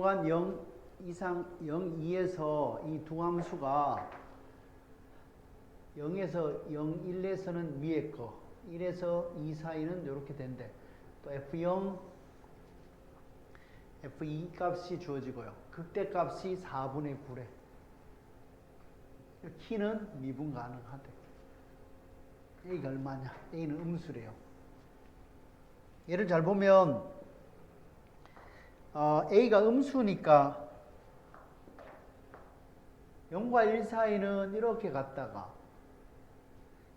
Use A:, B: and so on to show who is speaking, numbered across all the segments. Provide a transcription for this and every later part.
A: 구간 0 이상 0 2에서 이 두 함수가 0에서 0 1에서는 위에 거 1에서 2 사이는 이렇게 된대. 또 f0 f2 값이 주어지고요. 극대 값이 4분의 9래. 키는 미분 가능하대. A가 얼마냐? A는 음수래요. 얘를 잘 보면 어, A가 음수니까 0과 1 사이는 이렇게 갔다가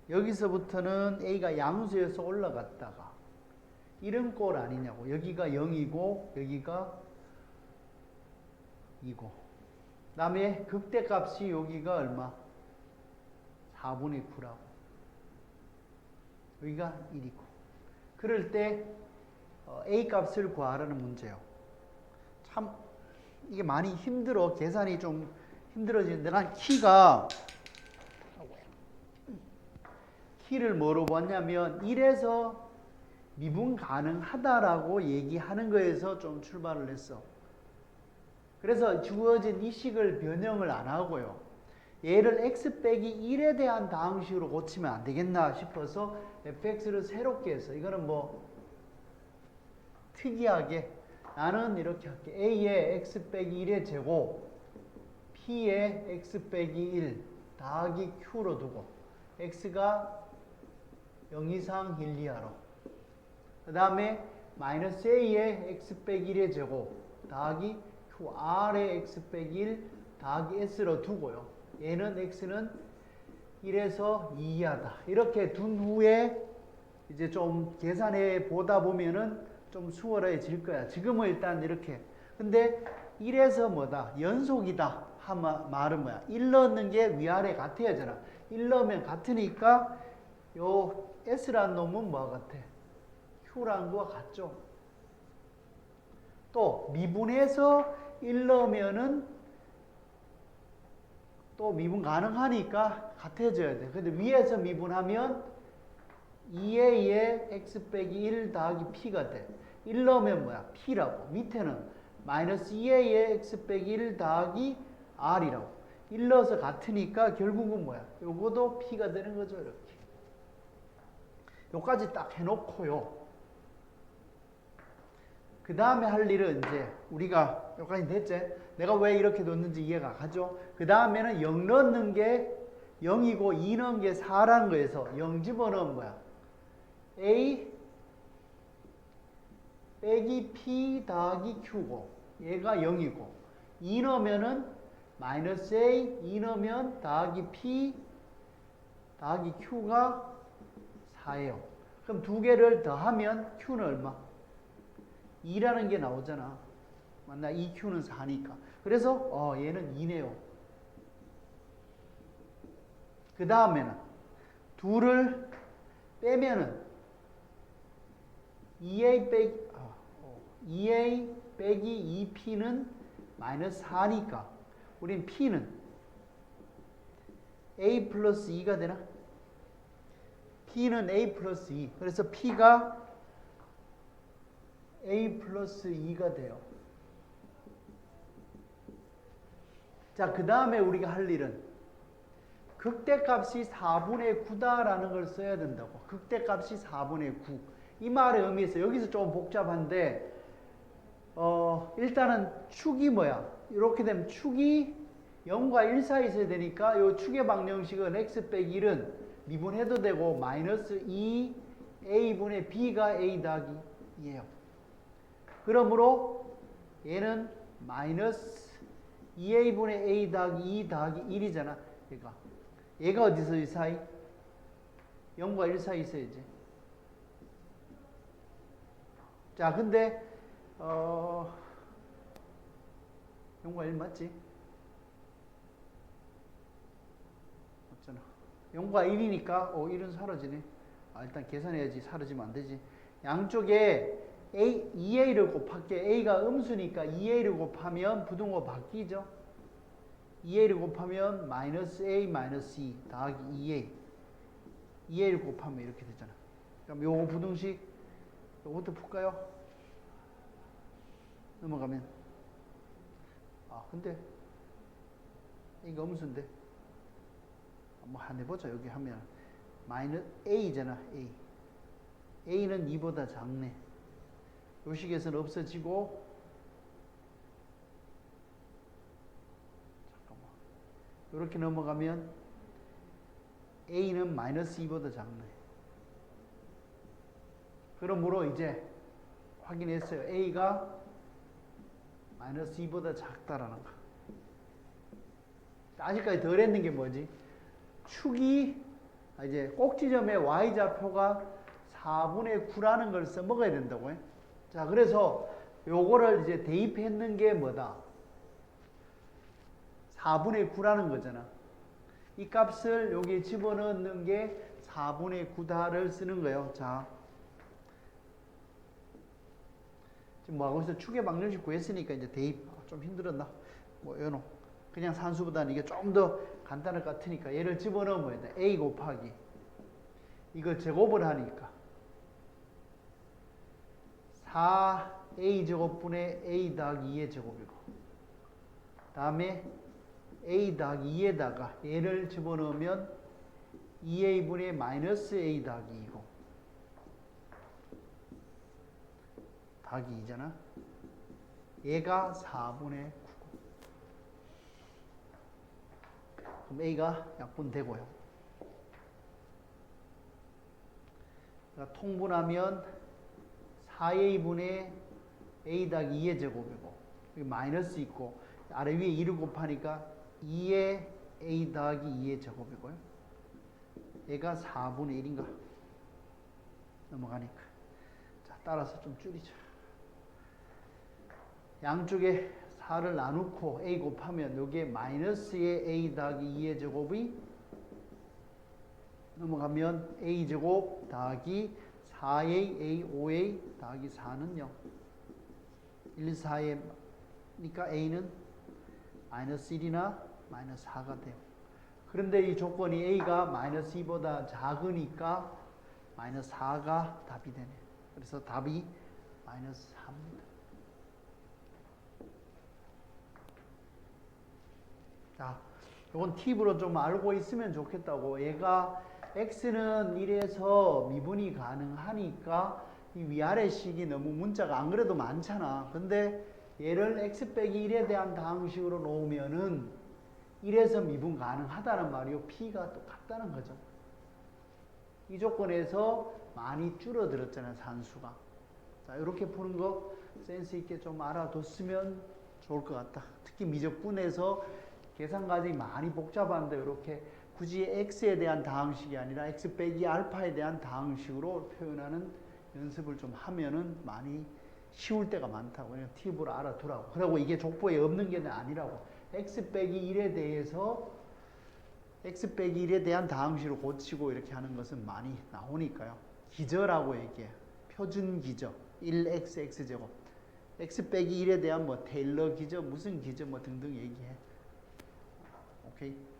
A: 여기서부터는 A가 양수에서 올라갔다가 이런 꼴 아니냐고. 여기가 0이고 여기가 2고 다음에 극대값이 여기가 얼마? 4분의 9라고. 여기가 1이고. 그럴 때 어, A 값을 구하라는 문제요. 참 이게 많이 힘들어. 계산이 좀 힘들어지는데 난 키가 키를 뭐로 봤냐면 1에서 미분 가능하다라고 얘기하는 거에서 좀 출발을 했어. 그래서 주어진 이 식을 변형을 안 하고요. 얘를 x 빼기 1에 대한 다항식으로 고치면 안 되겠나 싶어서 fx를 새롭게 했어. 이거는 뭐 특이하게 나는 이렇게 할게. a의 x 빼기 1의 제곱 p의 x 빼기 1 더하기 q로 두고 x가 0 이상 1 이하로 그 다음에 마이너스 a의 x 빼기 1의 제곱 더하기 qr의 x 빼기 1 더하기 s로 두고요. 얘는 x는 1에서 2 이하다. 이렇게 둔 후에 이제 좀 계산해 보다 보면은 좀 수월해질 거야. 지금은 일단 이렇게. 근데 1에서 뭐다? 연속이다. 하면 말은 뭐야? 1 넣는 게 위아래 같아야 잖아. 1 넣으면 같으니까 요 S라는 놈은 뭐와 같아? Q라는 거와 같죠? 또 미분해서 1 넣으면은 또 미분 가능하니까 같아져야 돼. 근데 위에서 미분하면 2a의 x 빼기 1 더하기 p가 돼. 1 넣으면 뭐야? p라고. 밑에는 마이너스 2a의 x 빼기 1 더하기 r이라고. 1 넣어서 같으니까 결국은 뭐야? 요거도 p가 되는 거죠. 이렇게. 요까지 딱 해놓고요. 그 다음에 할 일은 이제 우리가 여기까지 됐지? 내가 왜 이렇게 뒀는지 이해가 가죠? 그 다음에는 0 넣는 게 0이고 2 넣은 게 4라는 거에서 0 집어넣으면 뭐야? A 빼기 P 더하기 Q고 얘가 0이고 2 넣으면은 마이너스 A 2 넣으면 더하기 P 더하기 Q가 4예요. 그럼 두 개를 더하면 Q는 얼마? 2라는 게 나오잖아. 맞나? 2Q는 4니까. 그래서 어 얘는 2네요. 그 다음에는 둘을 빼면은 2A 빼기 어, 2A 빼기 2P는 마이너스 4니까 우린 P는 A 플러스 2가 되나? P는 A 플러스 2. 그래서 P가 A 플러스 2가 돼요. 자, 그 다음에 우리가 할 일은 극대값이 4분의 9다라는 걸 써야 된다고. 극대값이 4분의 9. 이 말의 의미에서 여기서 좀 복잡한데 어, 일단은 축이 뭐야? 이렇게 되면 축이 0과 1 사이에 있어야 되니까 이 축의 방정식은 x 빼기 1은 미분해도 되고 마이너스 2 a분의 b가 a 더하기 2예요. 그러므로 얘는 마이너스 2a분의 a 더하기 2 더하기 1이잖아. 그러니까 얘가 어디서 이 사이? 0과 1 사이 있어야지. 자, 근데 어 0과 1 맞지? 맞잖아. 0과 1이니까 어 1은 사라지네. 아, 일단 계산해야지. 사라지면 안 되지. 양쪽에 A, 2a를 곱할게. a가 음수니까 2a를 곱하면 부등호 바뀌죠. 2a를 곱하면 마이너스 a 마이너스 2 더하기 2a. 2a를 곱하면 이렇게 되잖아. 그럼 요거 부등식 요것도 풀까요? 넘어가면. 근데 이거 음수인데. 한번 한 해보자 여기 하면. 마이너스 a잖아 a. A는 2보다 작네. 요 식에서는 없어지고. 잠깐만. 이렇게 넘어가면 a는 마이너스 2보다 작네 그러므로 이제 확인했어요 a가 마이너스 2보다 작다라는 거 아직까지 덜 했는 게 뭐지? 축이 아, 이제 꼭지점의 y좌표가 4분의 9라는 걸 써먹어야 된다고요. 자, 그래서 요거를 이제 대입했는 게 뭐다? 4분의 9라는 거잖아. 이 값을 여기에 집어넣는 게 4분의 9다를 쓰는 거예요. 자. 지금 뭐 하고 있어? 축의 방정식 구했으니까 이제 대입 아, 좀 힘들었나? 뭐 요노. 그냥 산수보다는 이게 좀 더 간단할 것 같으니까 얘를 집어넣으면 돼. a 곱하기 이거 제곱을 하니까 4a 제곱분의 a 더하기 2의 제곱이고 다음에 a 더하기 2에다가 얘를 집어넣으면 2a분의 마이너스 a 더하기 2고 더하기 2잖아 얘가 4분의 9 그럼 a가 약분되고요 그러니까 통분하면 4a분의 a 더하기 2의 제곱이고 여기 마이너스 있고 아래 위에 2를 곱하니까 2의 a 더하기 2의 제곱이고요. 얘가 4분의 1인가? 넘어가니까. 자, 따라서 좀 줄이자. 양쪽에 4를 나누고 a 곱하면 여기에 마이너스의 a 더하기 2의 제곱이 넘어가면 a 제곱 더하기 4a, a, 5a 더하기 4는 0. 1, 4에니까 a는 마이너스 1이나 마이너스 4가 돼요. 그런데 이 조건이 a가 마이너스 2보다 작으니까 마이너스 4가 답이 되네. 그래서 답이 마이너스 4입니다. 자, 이건 팁으로 좀 알고 있으면 좋겠다고. 얘가 x는 1에서 미분이 가능하니까 이 위아래 식이 너무 문자가 안 그래도 많잖아. 근데 얘를 x 빼기 1에 대한 다항식으로 놓으면은 1에서 미분 가능하다는 말이요. p가 똑같다는 거죠. 이 조건에서 많이 줄어들었잖아요. 산수가. 자, 이렇게 푸는 거 센스 있게 좀 알아뒀으면 좋을 것 같다. 특히 미적분에서 계산 과정이 많이 복잡한데 이렇게 굳이 x에 대한 다항식이 아니라 x 빼기 알파에 대한 다항식으로 표현하는 연습을 좀 하면은 많이 쉬울 때가 많다고 그냥 팁으로 알아두라고. 그리고 이게 족보에 없는 게 아니라고. x 빼기 1에 대해서 x 빼기 1에 대한 다항식으로 고치고 이렇게 하는 것은 많이 나오니까요. 기저라고 얘기해. 표준 기저. 1xx 제곱. x 빼기 1에 대한 뭐 테일러 기저, 무슨 기저 뭐 등등 얘기해. 오케이.